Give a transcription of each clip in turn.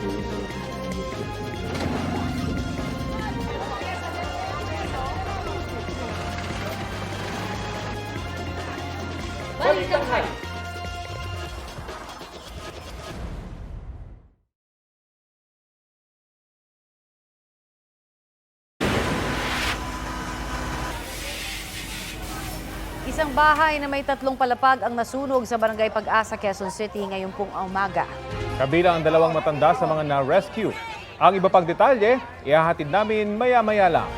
Balik ka Isang bahay na may tatlong palapag ang nasunog sa Barangay Pag-asa, Quezon City ngayong pong umaga. Kabilang ang dalawang matanda sa mga na-rescue. Ang iba pang detalye, ihahatid namin maya-maya lang.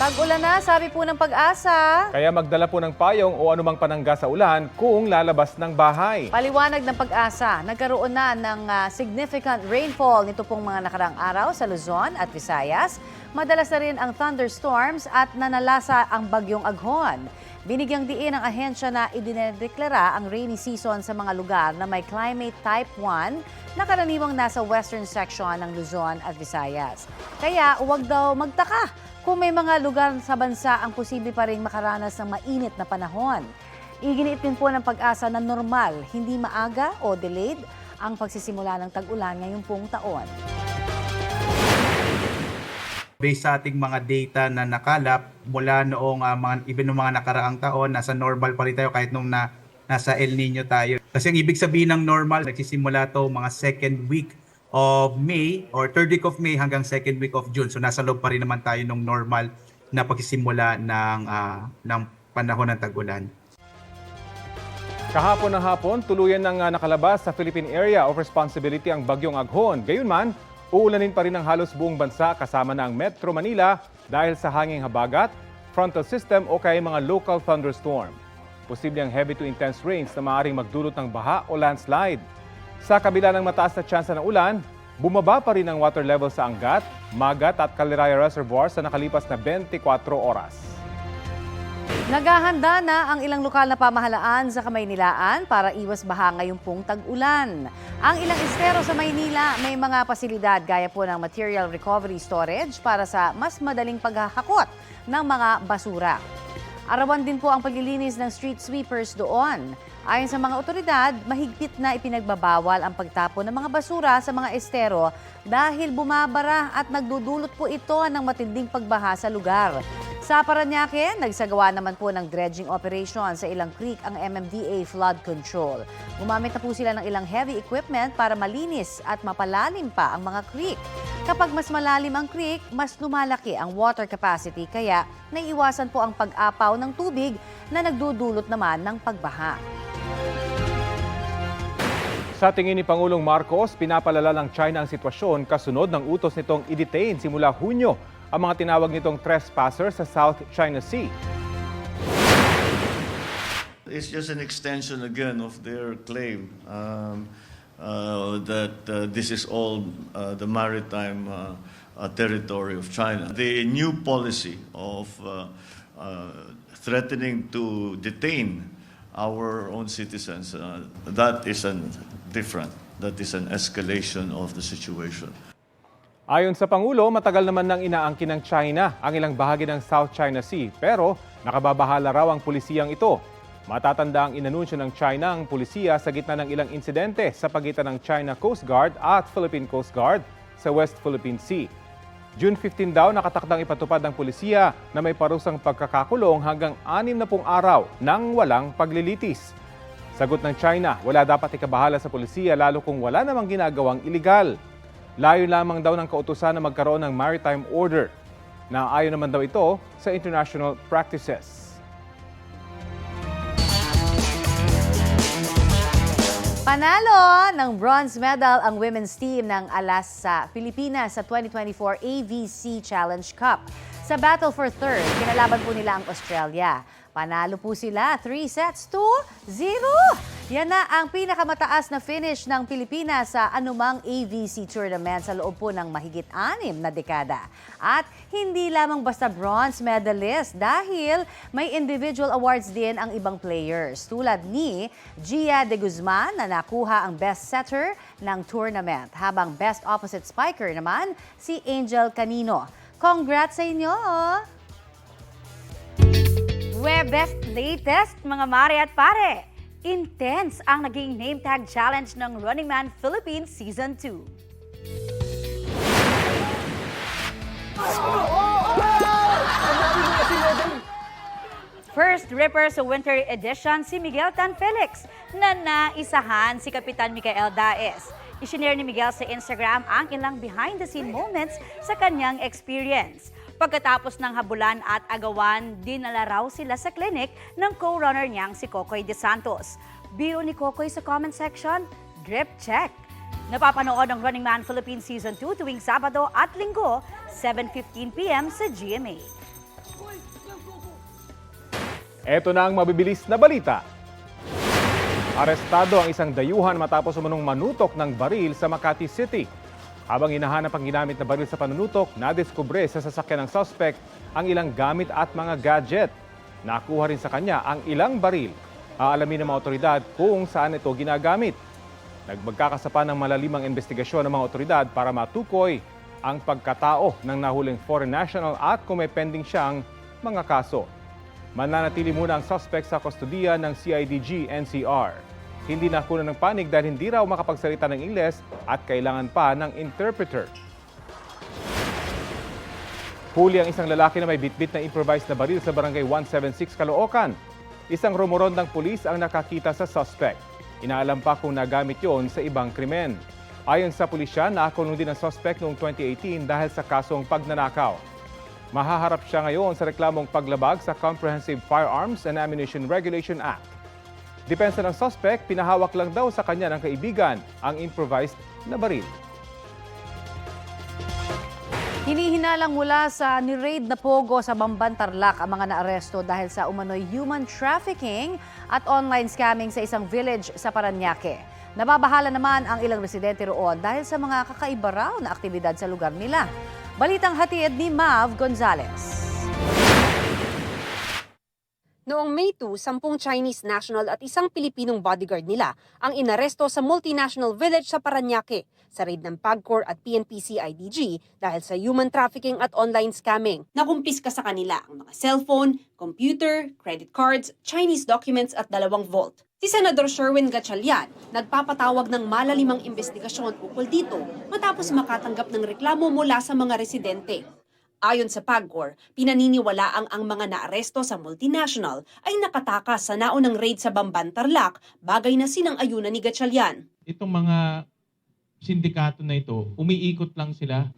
Tag-ulan na, sabi po ng Pag-asa. Kaya magdala po ng payong o anumang panangga sa ulan kung lalabas ng bahay. Paliwanag ng Pag-asa, nagkaroon na ng ah, significant rainfall nito pong mga nakarang araw sa Luzon at Visayas. Madalas na rin ang thunderstorms at nanalasa ang bagyong aghon. Binigyang diin ng ahensya na idinedeklara ang rainy season sa mga lugar na may climate type 1 na karaniwang nasa western section ng Luzon at Visayas. Kaya huwag daw magtaka kung may mga lugar sa bansa ang posible pa rin makaranas ng mainit na panahon. Iginiit din po ng pag-asa na normal, hindi maaga o delayed ang pagsisimula ng tag-ulan ngayong pong taon. based sa ating mga data na nakalap mula noong ah, mga even noong mga nakaraang taon nasa normal pa rin tayo kahit nung na, nasa El Nino tayo. Kasi ang ibig sabihin ng normal nagsisimula to mga second week of May or third week of May hanggang second week of June. So nasa loob pa rin naman tayo ng normal na pagsisimula ng ah, ng panahon ng tag-ulan. Kahapon ng hapon, tuluyan ng ah, nakalabas sa Philippine Area of Responsibility ang bagyong aghon. Gayunman, uulanin pa rin ang halos buong bansa kasama na ang Metro Manila dahil sa hanging habagat, frontal system o kaya mga local thunderstorm. Posible ang heavy to intense rains na maaaring magdulot ng baha o landslide. Sa kabila ng mataas na tsansa ng ulan, bumaba pa rin ang water level sa Angat, Magat at Caliraya Reservoir sa nakalipas na 24 oras. Naghahanda na ang ilang lokal na pamahalaan sa Kamaynilaan para iwas baha ngayong pong tag-ulan. Ang ilang estero sa Maynila may mga pasilidad gaya po ng material recovery storage para sa mas madaling paghahakot ng mga basura. Arawan din po ang paglilinis ng street sweepers doon. Ayon sa mga otoridad, mahigpit na ipinagbabawal ang pagtapon ng mga basura sa mga estero dahil bumabara at nagdudulot po ito ng matinding pagbaha sa lugar. Sa Paranaque, nagsagawa naman po ng dredging operation sa ilang creek ang MMDA Flood Control. Gumamit na po sila ng ilang heavy equipment para malinis at mapalalim pa ang mga creek. Kapag mas malalim ang creek, mas lumalaki ang water capacity kaya naiiwasan po ang pag-apaw ng tubig na nagdudulot naman ng pagbaha. Sa tingin ni Pangulong Marcos, pinapalala ng China ang sitwasyon kasunod ng utos nitong i-detain simula Hunyo ang mga tinawag nitong trespassers sa South China Sea. It's just an extension again of their claim um, uh, that uh, this is all uh, the maritime uh, uh, territory of China. The new policy of uh, uh, threatening to detain our own citizens, uh, that is an different. That is an escalation of the situation. Ayon sa Pangulo, matagal naman nang inaangkin ng China ang ilang bahagi ng South China Sea pero nakababahala raw ang pulisiyang ito. Matatanda ang inanunsyo ng China ang pulisiya sa gitna ng ilang insidente sa pagitan ng China Coast Guard at Philippine Coast Guard sa West Philippine Sea. June 15 daw nakatakdang ipatupad ng pulisiya na may parusang pagkakakulong hanggang anim na pung araw nang walang paglilitis. Sagot ng China, wala dapat ikabahala sa pulisiya lalo kung wala namang ginagawang iligal. Layo lamang daw ng kautusan na magkaroon ng maritime order na ayon naman daw ito sa international practices. Panalo ng bronze medal ang women's team ng Alas sa Pilipinas sa 2024 AVC Challenge Cup. Sa battle for third, kinalaban po nila ang Australia. Panalo po sila 3 sets to 0. Yan na ang pinakamataas na finish ng Pilipinas sa anumang AVC tournament sa loob po ng mahigit anim na dekada. At hindi lamang basta bronze medalist dahil may individual awards din ang ibang players tulad ni Gia de Guzman na nakuha ang best setter ng tournament habang best opposite spiker naman si Angel Canino. Congrats sa inyo! Webest latest, mga mare at pare. Intense ang naging name tag challenge ng Running Man Philippines Season 2. First Ripper sa Winter Edition si Miguel Tan Felix na naisahan si Kapitan Mikael Daes. Isinare ni Miguel sa Instagram ang ilang behind-the-scene moments sa kanyang experience. Pagkatapos ng habulan at agawan, dinala raw sila sa clinic ng co-runner niyang si Kokoy De Santos. Biro ni Kokoy sa comment section, drip check. Napapanood ang Running Man Philippines Season 2 tuwing Sabado at Linggo, 7.15pm sa GMA. Ito na ang mabibilis na balita. Arestado ang isang dayuhan matapos umunong manutok ng baril sa Makati City. Habang hinahanap ang ginamit na baril sa panunutok, nadiskubre sa sasakyan ng suspect ang ilang gamit at mga gadget. Nakuha rin sa kanya ang ilang baril. Aalamin ng mga otoridad kung saan ito ginagamit. Nagmagkakasapa ng malalimang investigasyon ng mga otoridad para matukoy ang pagkatao ng nahuling foreign national at kung may pending siyang mga kaso. Mananatili muna ang suspect sa kustodiya ng CIDG NCR. Hindi nakuha ng panig dahil hindi raw makapagsalita ng Ingles at kailangan pa ng interpreter. Huli ang isang lalaki na may bitbit na improvised na baril sa barangay 176 Caloocan. Isang rumorondang pulis ang nakakita sa suspect. Inaalam pa kung nagamit yon sa ibang krimen. Ayon sa pulisya, nakakulong din ang suspect noong 2018 dahil sa kasong pagnanakaw. Mahaharap siya ngayon sa reklamong paglabag sa Comprehensive Firearms and Ammunition Regulation Act. Depensa ng suspect, pinahawak lang daw sa kanya ng kaibigan ang improvised na baril. Hinihinalang mula sa ni-raid na pogo sa Bamban Tarlac ang mga naaresto dahil sa umano'y human trafficking at online scamming sa isang village sa Paranaque. Nababahala naman ang ilang residente roon dahil sa mga kakaiba raw na aktibidad sa lugar nila. Balitang hatid ni Mav Gonzalez. Noong May 2, sampung Chinese national at isang Pilipinong bodyguard nila ang inaresto sa multinational village sa Paranaque sa raid ng PAGCOR at PNP-CIDG dahil sa human trafficking at online scamming. Nakumpiska sa kanila ang mga cellphone, computer, credit cards, Chinese documents at dalawang vault. Si Senador Sherwin Gatchalian nagpapatawag ng malalimang investigasyon ukol dito matapos makatanggap ng reklamo mula sa mga residente. Ayon sa PAGCOR, pinaniniwala ang ang mga naaresto sa multinational ay nakatakas sa naunang raid sa Bamban Tarlac, bagay na sinang-ayunan ni Gatchalian. itong mga sindikato na ito, umiikot lang sila.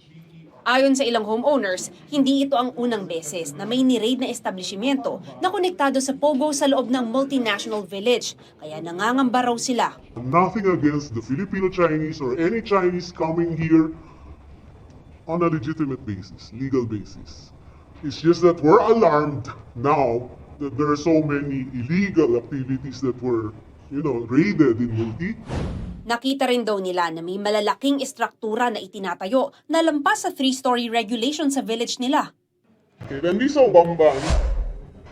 Ayon sa ilang homeowners, hindi ito ang unang beses na may ni-raid na establishmento na konektado sa Pogo sa loob ng multinational village, kaya nangangamba raw sila. Nothing against the Filipino Chinese or any Chinese coming here on a legitimate basis, legal basis. It's just that we're alarmed now that there are so many illegal activities that were, you know, raided in Multi. Nakita rin daw nila na may malalaking estruktura na itinatayo na lampas sa three-story regulation sa village nila. Okay, when we saw Bamban,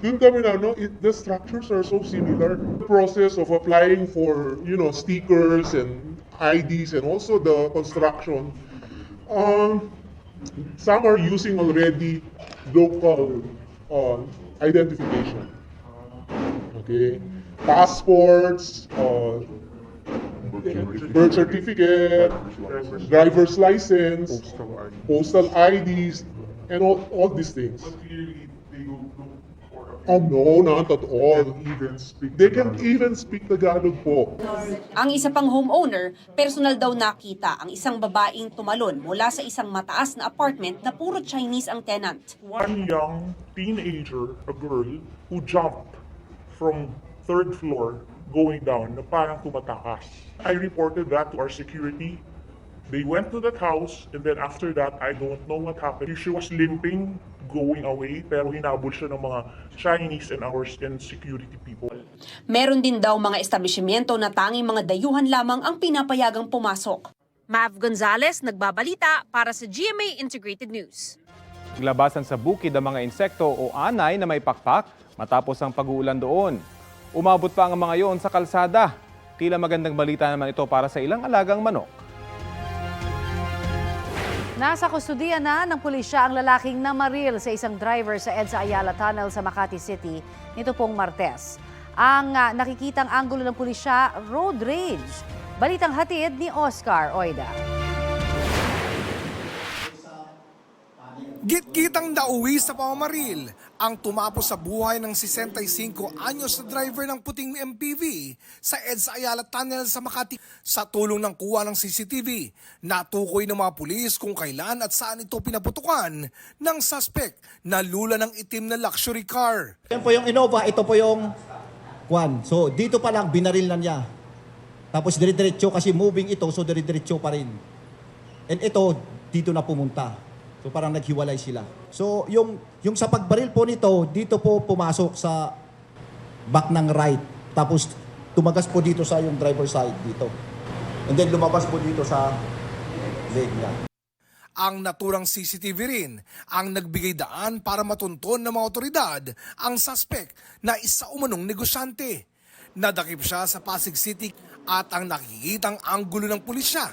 dun kami na, no, it, the structures are so similar. The process of applying for, you know, stickers and IDs and also the construction, um, some are using already local uh, identification. Okay, passports, uh, birth certificate, driver's license, postal IDs, and all, all these things. Oh, no, not at all. They can even speak Tagalog po. Ang isa pang homeowner, personal daw nakita ang isang babaeng tumalon mula sa isang mataas na apartment na puro Chinese ang tenant. one young teenager, a girl, who jumped from third floor going down na parang tumatakas. I reported that to our security. They went to that house and then after that, I don't know what happened. She was limping, going away, pero hinabol siya ng mga Chinese and our and security people. Meron din daw mga establishmento na tanging mga dayuhan lamang ang pinapayagang pumasok. Mav Gonzalez, nagbabalita para sa GMA Integrated News. Labasan sa bukid ang mga insekto o anay na may pakpak matapos ang pag-uulan doon. Umabot pa ang mga yon sa kalsada. Tila magandang balita naman ito para sa ilang alagang manok. Nasa kustudiya na ng pulisya ang lalaking namaril sa isang driver sa EDSA Ayala Tunnel sa Makati City nito pong Martes. Ang ah, nakikitang anggulo ng pulisya, road rage. Balitang hatid ni Oscar Oida. Git-gitang nauwi sa pamamaril ang tumapos sa buhay ng 65 anyos na driver ng puting MPV sa EDSA Ayala Tunnel sa Makati. Sa tulong ng kuha ng CCTV, natukoy ng mga pulis kung kailan at saan ito pinaputukan ng suspect na lula ng itim na luxury car. Yan po yung Innova, ito po yung Kwan. So dito pa lang binaril na niya. Tapos dire-diretso kasi moving ito, so dire-diretso pa rin. And ito, dito na pumunta. So parang naghiwalay sila. So yung yung sa pagbaril po nito, dito po pumasok sa back ng right. Tapos tumagas po dito sa yung driver side dito. And then lumabas po dito sa leg niya. Ang naturang CCTV rin ang nagbigay daan para matunton ng mga otoridad ang suspect na isa umanong negosyante. Nadakip siya sa Pasig City at ang nakikitang anggulo ng pulisya,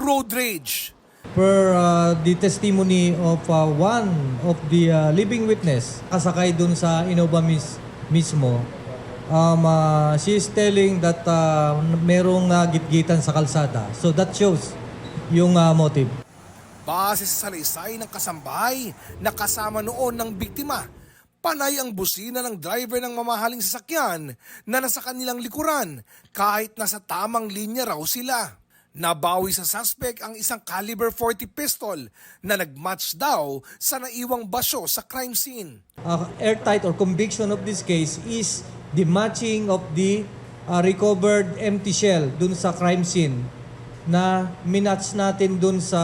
road rage. Per uh, the testimony of uh, one of the uh, living witness, kasakay dun sa Innova mis- mismo, um, uh, she is telling that uh, merong uh, gitgitan sa kalsada. So that shows yung uh, motive. Base sa salaysay ng kasambahay na kasama noon ng biktima, panay ang busina ng driver ng mamahaling sasakyan na nasa kanilang likuran kahit nasa tamang linya raw sila. Nabawi sa suspect ang isang caliber 40 pistol na nagmatch daw sa naiwang basyo sa crime scene. Uh, airtight or conviction of this case is the matching of the uh, recovered empty shell dun sa crime scene na minatch natin dun sa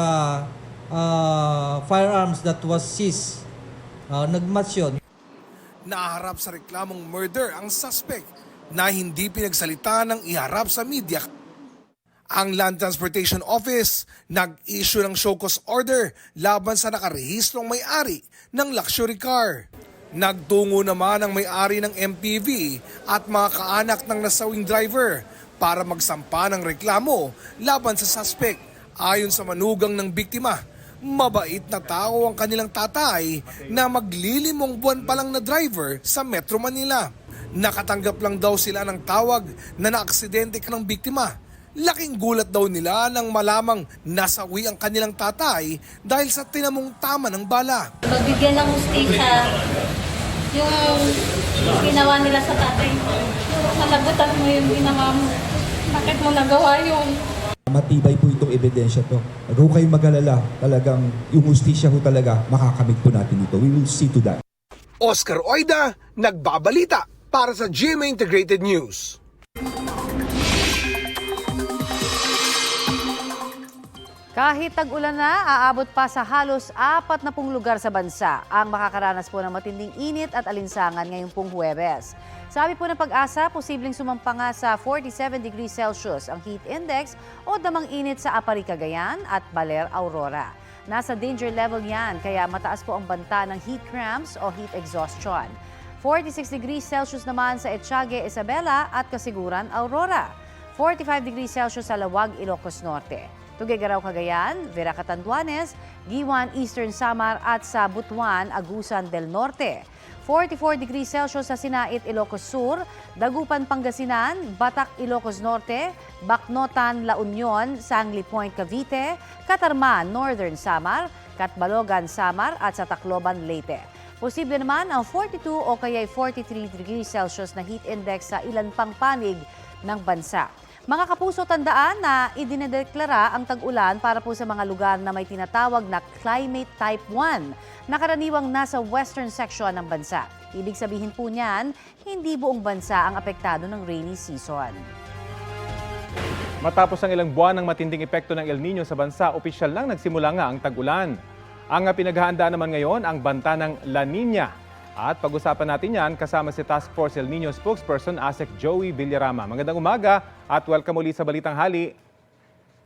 uh, firearms that was seized. Uh, nagmatch yun. Naharap sa reklamong murder ang suspect na hindi pinagsalita ng iharap sa media. Ang Land Transportation Office nag-issue ng show cause order laban sa nakarehistrong may-ari ng luxury car. Nagtungo naman ang may-ari ng MPV at mga kaanak ng nasawing driver para magsampa ng reklamo laban sa suspect. Ayon sa manugang ng biktima, mabait na tao ang kanilang tatay na maglilimong buwan pa lang na driver sa Metro Manila. Nakatanggap lang daw sila ng tawag na naaksidente ka ng biktima. Laking gulat daw nila nang malamang nasawi ang kanilang tatay dahil sa tinamong tama ng bala. Magbigyan ng hustisya yung ginawa nila sa tatay mo. Malabutan mo yung ginawa mo. Bakit mo nagawa yun? Matibay po itong ebidensya to. Huwag ho kayong mag-alala. Talagang yung justisya ho talaga, makakamit po natin ito. We will see to that. Oscar Oida, nagbabalita para sa GMA Integrated News. Kahit tag-ulan na, aabot pa sa halos apat na pong lugar sa bansa ang makakaranas po ng matinding init at alinsangan ngayong pong Huwebes. Sabi po ng pag-asa, posibleng sumampa nga sa 47 degrees Celsius ang heat index o damang init sa Apari, Cagayan at Baler, Aurora. Nasa danger level yan, kaya mataas po ang banta ng heat cramps o heat exhaustion. 46 degrees Celsius naman sa Etchage, Isabela at Kasiguran, Aurora. 45 degrees Celsius sa Lawag, Ilocos Norte. Tugigaraw, Cagayan, Vera Catanduanes, Giwan, Eastern Samar at sa Butuan, Agusan del Norte. 44 degrees Celsius sa Sinait, Ilocos Sur, Dagupan, Pangasinan, Batak, Ilocos Norte, Bacnotan, La Union, Sangli Point, Cavite, Katarman, Northern Samar, Katbalogan, Samar at sa Tacloban, Leyte. Posible naman ang 42 o kaya 43 degrees Celsius na heat index sa ilan pang panig ng bansa. Mga kapuso, tandaan na idinedeklara ang tag-ulan para po sa mga lugar na may tinatawag na Climate Type 1 na karaniwang nasa western section ng bansa. Ibig sabihin po niyan, hindi buong bansa ang apektado ng rainy season. Matapos ang ilang buwan ng matinding epekto ng El Nino sa bansa, opisyal lang nagsimula nga ang tag-ulan. Ang pinaghahandaan naman ngayon ang banta ng La Nina. At pag-usapan natin yan kasama si Task Force El Nino spokesperson Asek Joey Villarama. Magandang umaga at welcome muli sa Balitang Hali.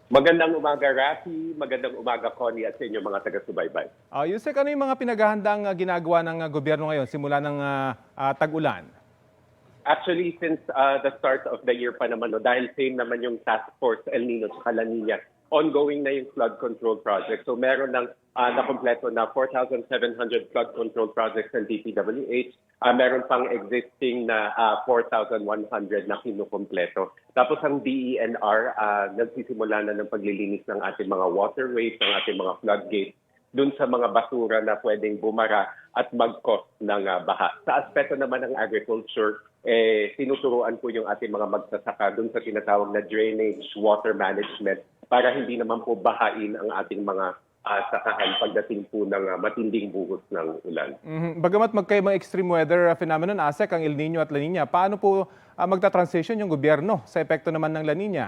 Magandang umaga, Rafi. Magandang umaga, Connie, at sa inyong mga taga-subaybay. Uh, Yusek, ano yung mga pinaghahandang uh, ginagawa ng uh, gobyerno ngayon simula ng uh, uh, tag-ulan? Actually, since uh, the start of the year pa naman, no, dahil same naman yung task force El Nino at La Nina, ongoing na yung flood control project. So meron ng uh, nakompleto na 4,700 flood control projects ng DPWH. Ah, meron pang existing na ah, 4,100 na kinukompleto. Tapos ang DENR, ah, nagsisimula na ng paglilinis ng ating mga waterways, ng ating mga floodgates, dun sa mga basura na pwedeng bumara at mag-cause ng ah, baha. Sa aspeto naman ng agriculture, eh, tinuturuan po yung ating mga magsasaka dun sa tinatawag na drainage, water management, para hindi naman po bahain ang ating mga ah, sakahan pagdating po ng ah, matinding buhos ng ulan. Mhm. Bagamat magkaibang extreme weather phenomenon, ASEC, ang El Nino at La Nina, paano po ah, magta-transition yung gobyerno sa epekto naman ng La Nina?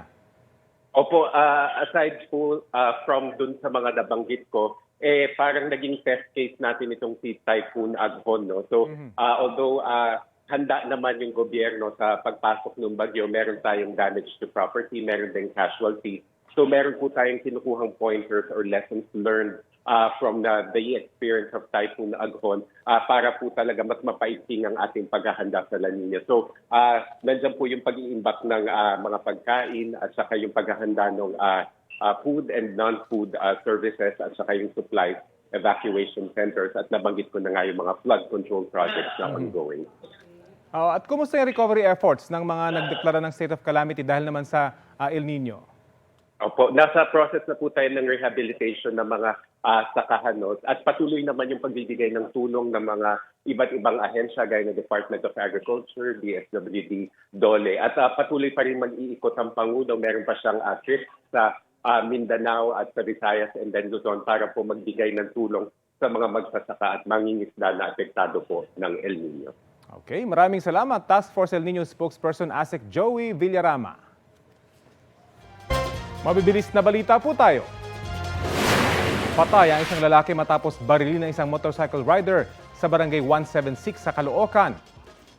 Opo, ah, aside po ah, from dun sa mga nabanggit ko, eh parang naging test case natin itong si Typhoon Aghon. No? So ah, although ah, handa naman yung gobyerno sa pagpasok ng bagyo, meron tayong damage to property, meron din casualty. So meron po tayong kinukuhang pointers or lessons learned ah, from the, the experience of Typhoon Aghon ah, para po talaga mas mapaigting ang ating paghahanda sa La Nina. So ah, nandyan po yung pag-iimbak ng ah, mga pagkain at saka yung paghahanda ng ah, ah, food and non-food ah, services at saka yung supplies evacuation centers at nabanggit ko na nga yung mga flood control projects na ongoing. Ah, at kumusta yung recovery efforts ng mga nagdeklara ng state of calamity dahil naman sa ah, El Nino? Opo, nasa process na po tayo ng rehabilitation ng mga ah, sakahan no? at patuloy naman yung pagbibigay ng tulong ng mga iba't ibang ahensya gaya ng Department of Agriculture, DSWD, DOLE. At ah, patuloy pa rin mag-iikot ang Pangulo. Meron pa siyang ah, trip sa ah, Mindanao at sa Visayas and then Luzon para po magbigay ng tulong sa mga magsasaka at mangingisda na apektado po ng El Nino. Okay, maraming salamat. Task Force El Nino spokesperson ASEC Joey Villarama. Mabibilis na balita po tayo. Patay ang isang lalaki matapos barilin ng isang motorcycle rider sa barangay 176 sa Caloocan.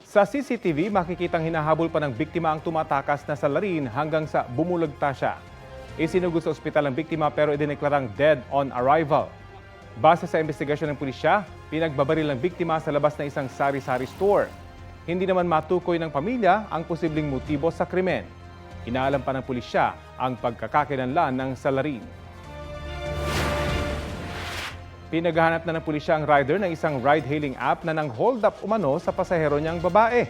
Sa CCTV, makikitang hinahabol pa ng biktima ang tumatakas na salarin hanggang sa bumulagta siya. Isinugod sa ospital ang biktima pero idineklarang dead on arrival. Base sa investigasyon ng pulisya, pinagbabaril ng biktima sa labas ng isang sari-sari store. Hindi naman matukoy ng pamilya ang posibleng motibo sa krimen. Inaalam pa ng pulisya ang pagkakakilanlan ng salarin. Pinaghahanap na ng pulisya ang rider ng isang ride-hailing app na nang hold up umano sa pasahero niyang babae.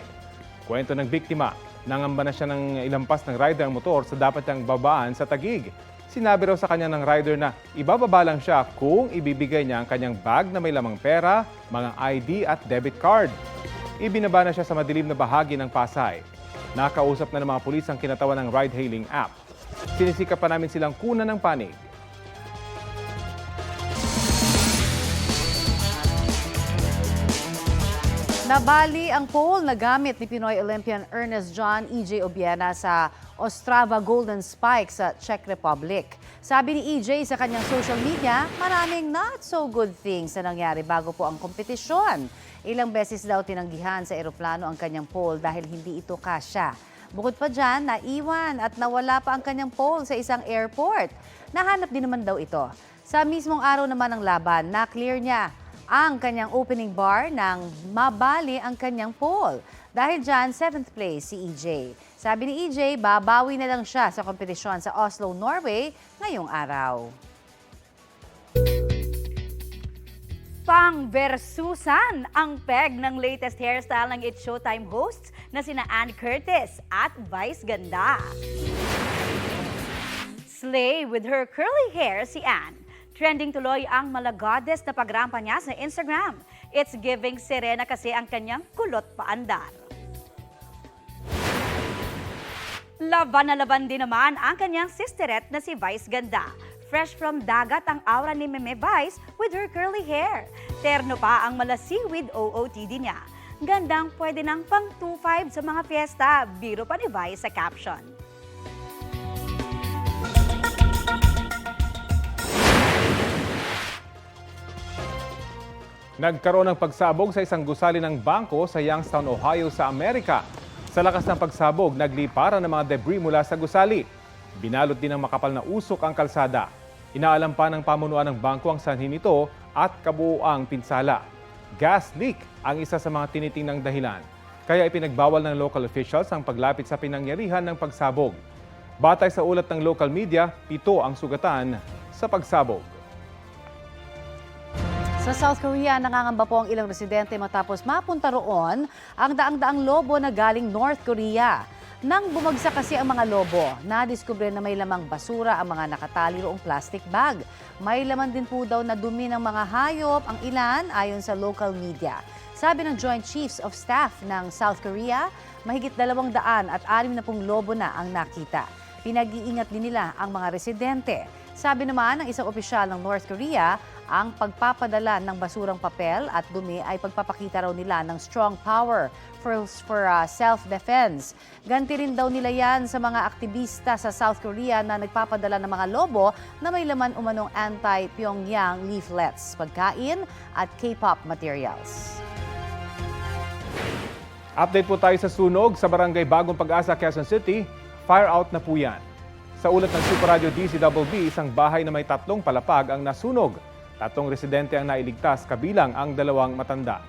Kwento ng biktima, nangamba na siya ng ilampas ng rider ang motor sa dapat niyang babaan sa tagig. Sinabi raw sa kanya ng rider na ibababa lang siya kung ibibigay niya ang kanyang bag na may lamang pera, mga ID at debit card. Ibinaba na siya sa madilim na bahagi ng Pasay. Nakausap na ng mga pulis ang kinatawan ng ride-hailing app. Sinisikap pa namin silang kuna ng panig. Nabali ang pole na gamit ni Pinoy Olympian Ernest John E.J. Obiena sa Ostrava Golden Spike sa Czech Republic. Sabi ni E.J. sa kanyang social media, maraming not so good things na nangyari bago po ang kompetisyon. Ilang beses daw tinanggihan sa eroplano ang kanyang pole dahil hindi ito kasya. Bukod pa dyan, naiwan at nawala pa ang kanyang pole sa isang airport. Nahanap din naman daw ito. Sa mismong araw naman ng laban, na-clear niya ang kanyang opening bar nang mabali ang kanyang pole. Dahil dyan, 7th place si EJ. Sabi ni EJ, babawi na lang siya sa kompetisyon sa Oslo, Norway ngayong araw. Pang versusan ang peg ng latest hairstyle ng It's Showtime hosts na sina Ann Curtis at Vice Ganda. Slay with her curly hair si Ann. Trending tuloy ang malagodes na pagrampa niya sa Instagram. It's giving Serena kasi ang kanyang kulot paandar. Laban na laban din naman ang kanyang sisteret na si Vice Ganda. Fresh from dagat ang aura ni Meme Vice with her curly hair. Terno pa ang mala seaweed OOTD niya. Gandang pwede ng pang 2-5 sa mga fiesta. Biro pa ni Vice sa caption. Nagkaroon ng pagsabog sa isang gusali ng bangko sa Youngstown, Ohio sa Amerika. Sa lakas ng pagsabog, nagliparan ng mga debris mula sa gusali. Binalot din ng makapal na usok ang kalsada. Inaalam pa ng pamunuan ng bangko ang sanhi nito at kabuuang pinsala. Gas leak ang isa sa mga tinitingnang dahilan. Kaya ipinagbawal ng local officials ang paglapit sa pinangyarihan ng pagsabog. Batay sa ulat ng local media, pito ang sugatan sa pagsabog. Sa South Korea, nangangamba po ang ilang residente matapos mapunta roon ang daang-daang lobo na galing North Korea. Nang bumagsak kasi ang mga lobo, nadiskubre na may lamang basura ang mga nakatali roong plastic bag. May laman din po daw na dumi ng mga hayop ang ilan ayon sa local media. Sabi ng Joint Chiefs of Staff ng South Korea, mahigit dalawang daan at anim na pong lobo na ang nakita. Pinag-iingat din nila ang mga residente. Sabi naman ng isang opisyal ng North Korea, ang pagpapadala ng basurang papel at dumi ay pagpapakita raw nila ng strong power for, for uh, self-defense. Ganti rin daw nila yan sa mga aktivista sa South Korea na nagpapadala ng mga lobo na may laman umanong anti-Pyongyang leaflets, pagkain at K-pop materials. Update po tayo sa sunog sa barangay Bagong Pag-asa, Quezon City. Fire out na po yan. Sa ulat ng Super Radio DCWB, isang bahay na may tatlong palapag ang nasunog. Tatlong residente ang nailigtas, kabilang ang dalawang matanda.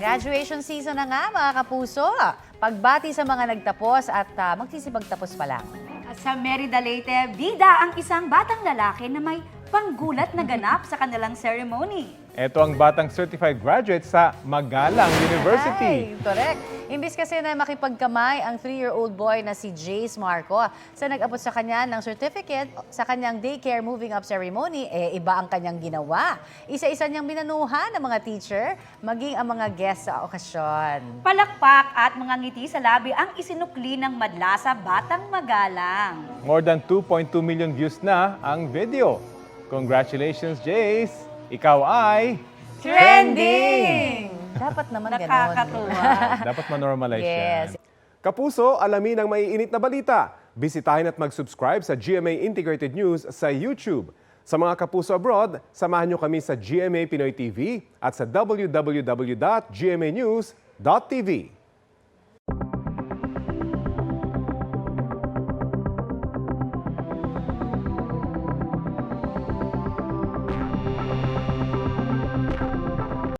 Graduation season na nga mga kapuso. Pagbati sa mga nagtapos at uh, magsisipagtapos pa lang. At sa Merida Leyte, bida ang isang batang lalaki na may panggulat na ganap sa kanilang ceremony. Ito ang batang certified graduate sa Magalang University. Ay, correct. Imbis kasi na makipagkamay ang 3-year-old boy na si Jace Marco sa nag-abot sa kanya ng certificate sa kanyang daycare moving up ceremony, eh iba ang kanyang ginawa. Isa-isa niyang minanuhan ng mga teacher, maging ang mga guests sa okasyon. Palakpak at mga ngiti sa labi ang isinukli ng madla sa batang magalang. More than 2.2 million views na ang video. Congratulations, Jace! Ikaw ay Trending! Dapat naman ganon. Nakakatuwa. dapat manormalize Yes. yan. Kapuso, alamin ang maiinit na balita. Bisitahin at mag-subscribe sa GMA Integrated News sa YouTube. Sa mga kapuso abroad, samahan nyo kami sa GMA Pinoy TV at sa www.gmanews.tv.